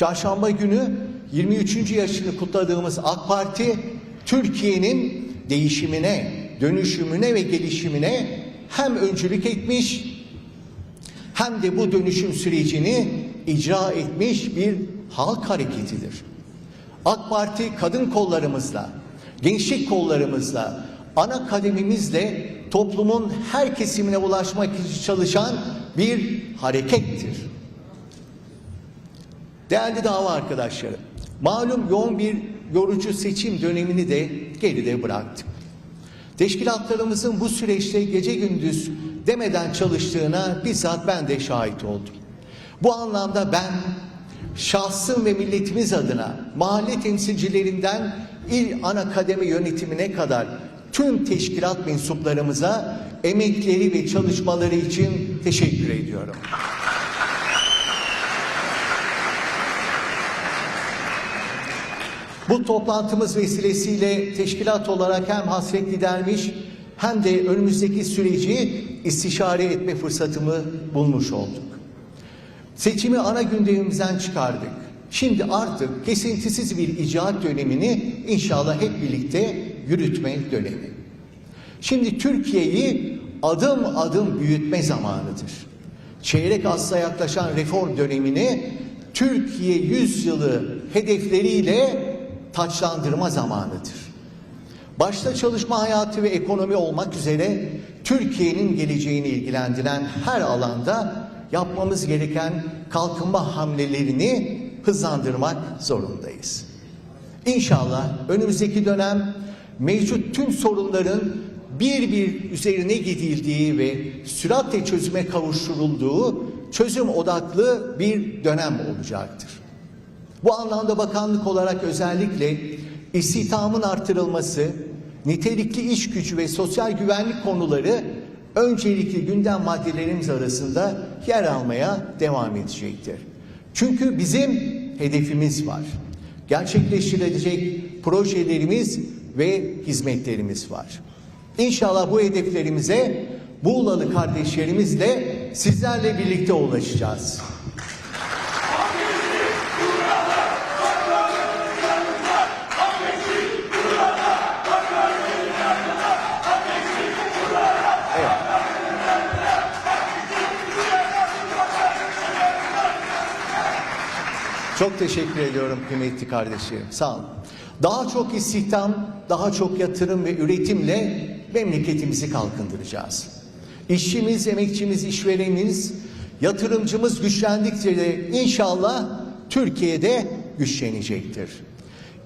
Çarşamba günü 23. yaşını kutladığımız AK Parti Türkiye'nin değişimine, dönüşümüne ve gelişimine hem öncülük etmiş hem de bu dönüşüm sürecini icra etmiş bir halk hareketidir. AK Parti kadın kollarımızla, gençlik kollarımızla, ana kademimizle toplumun her kesimine ulaşmak için çalışan bir harekettir. Değerli dava arkadaşlarım, malum yoğun bir yorucu seçim dönemini de geride bıraktık. Teşkilatlarımızın bu süreçte gece gündüz demeden çalıştığına bizzat ben de şahit oldum. Bu anlamda ben şahsım ve milletimiz adına mahalle temsilcilerinden il ana kademe yönetimine kadar tüm teşkilat mensuplarımıza emekleri ve çalışmaları için teşekkür ediyorum. Bu toplantımız vesilesiyle teşkilat olarak hem hasret gidermiş hem de önümüzdeki süreci istişare etme fırsatımı bulmuş olduk. Seçimi ana gündemimizden çıkardık. Şimdi artık kesintisiz bir icraat dönemini inşallah hep birlikte yürütme dönemi. Şimdi Türkiye'yi adım adım büyütme zamanıdır. Çeyrek asla yaklaşan reform dönemini Türkiye yüzyılı hedefleriyle taçlandırma zamanıdır. Başta çalışma hayatı ve ekonomi olmak üzere Türkiye'nin geleceğini ilgilendiren her alanda yapmamız gereken kalkınma hamlelerini hızlandırmak zorundayız. İnşallah önümüzdeki dönem mevcut tüm sorunların bir bir üzerine gidildiği ve süratle çözüme kavuşturulduğu çözüm odaklı bir dönem olacaktır. Bu anlamda bakanlık olarak özellikle istihdamın artırılması, nitelikli iş gücü ve sosyal güvenlik konuları öncelikli gündem maddelerimiz arasında yer almaya devam edecektir. Çünkü bizim hedefimiz var. Gerçekleştirilecek projelerimiz ve hizmetlerimiz var. İnşallah bu hedeflerimize Buğlalı kardeşlerimizle sizlerle birlikte ulaşacağız. Çok teşekkür ediyorum kıymetli kardeşlerim. Sağ olun. Daha çok istihdam, daha çok yatırım ve üretimle memleketimizi kalkındıracağız. İşçimiz, emekçimiz, işverenimiz, yatırımcımız güçlendikçe de inşallah Türkiye'de güçlenecektir.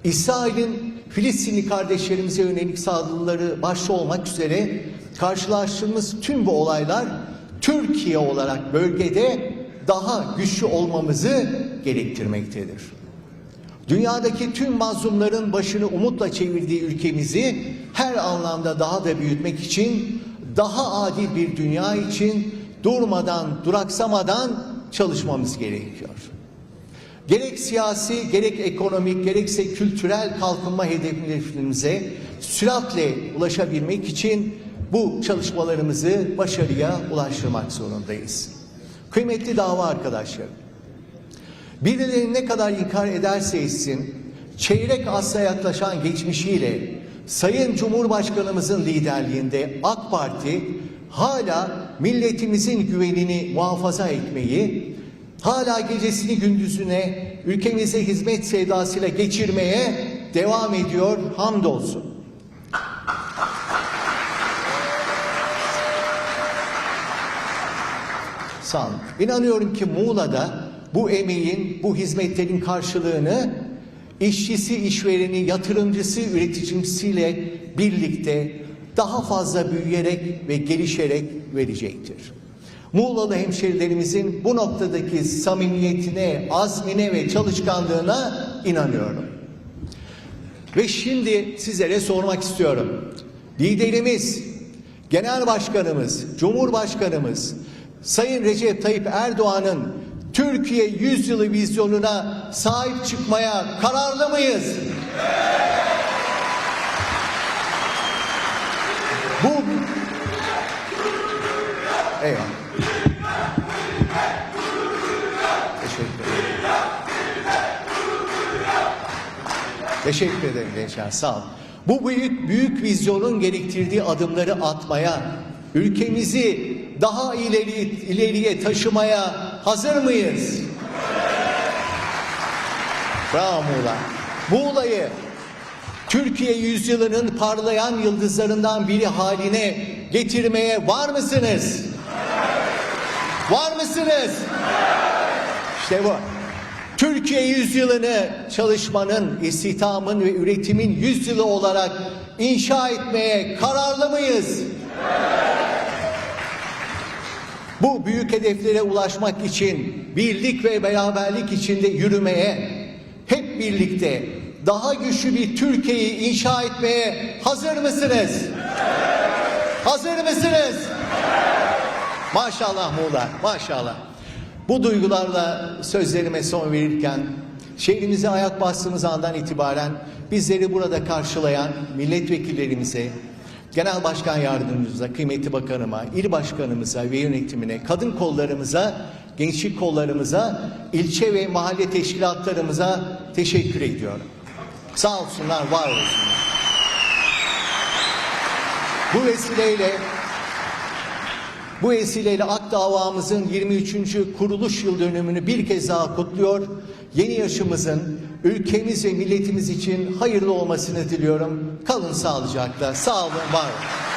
İsrail'in Filistinli kardeşlerimize yönelik saldırıları başta olmak üzere karşılaştığımız tüm bu olaylar Türkiye olarak bölgede daha güçlü olmamızı gerektirmektedir. Dünyadaki tüm mazlumların başını umutla çevirdiği ülkemizi her anlamda daha da büyütmek için daha adil bir dünya için durmadan, duraksamadan çalışmamız gerekiyor. Gerek siyasi, gerek ekonomik, gerekse kültürel kalkınma hedeflerimize süratle ulaşabilmek için bu çalışmalarımızı başarıya ulaştırmak zorundayız. Kıymetli dava arkadaşlarım, birileri ne kadar inkar ederse etsin, çeyrek asla yaklaşan geçmişiyle Sayın Cumhurbaşkanımızın liderliğinde AK Parti hala milletimizin güvenini muhafaza etmeyi, hala gecesini gündüzüne ülkemize hizmet sevdasıyla geçirmeye devam ediyor hamdolsun. Sağ olun. İnanıyorum ki Muğla'da bu emeğin, bu hizmetlerin karşılığını işçisi, işvereni, yatırımcısı, üreticisiyle birlikte daha fazla büyüyerek ve gelişerek verecektir. Muğla'lı hemşerilerimizin bu noktadaki samimiyetine, azmine ve çalışkanlığına inanıyorum. Ve şimdi sizlere sormak istiyorum. Liderimiz, Genel Başkanımız, Cumhurbaşkanımız Sayın Recep Tayyip Erdoğan'ın Türkiye yüzyılı vizyonuna sahip çıkmaya kararlı mıyız? Bu Eyvallah. Teşekkür ederim. Gençler sağ olun. Bu büyük büyük vizyonun gerektirdiği adımları atmaya, ülkemizi daha ileri ileriye taşımaya hazır mıyız? Bravo Muğla. Muğla'yı Türkiye yüzyılının parlayan yıldızlarından biri haline getirmeye var mısınız? Var mısınız? İşte bu. Türkiye yüzyılını çalışmanın, istihdamın ve üretimin yüzyılı olarak inşa etmeye kararlı mıyız? Bu büyük hedeflere ulaşmak için birlik ve beraberlik içinde yürümeye, hep birlikte daha güçlü bir Türkiye'yi inşa etmeye hazır mısınız? Hazır mısınız? Maşallah Muğla, maşallah. Bu duygularla sözlerime son verirken şehrimize ayak bastığımız andan itibaren bizleri burada karşılayan milletvekillerimize, genel başkan yardımcımıza, kıymetli bakanıma, il başkanımıza ve yönetimine, kadın kollarımıza, gençlik kollarımıza, ilçe ve mahalle teşkilatlarımıza teşekkür ediyorum. Sağ olsunlar, var olsunlar. Bu vesileyle bu vesileyle Ak davamızın 23. kuruluş yıl dönümünü bir kez daha kutluyor. Yeni yaşımızın ülkemiz ve milletimiz için hayırlı olmasını diliyorum. Kalın sağlıcakla. Sağ olun, var olun.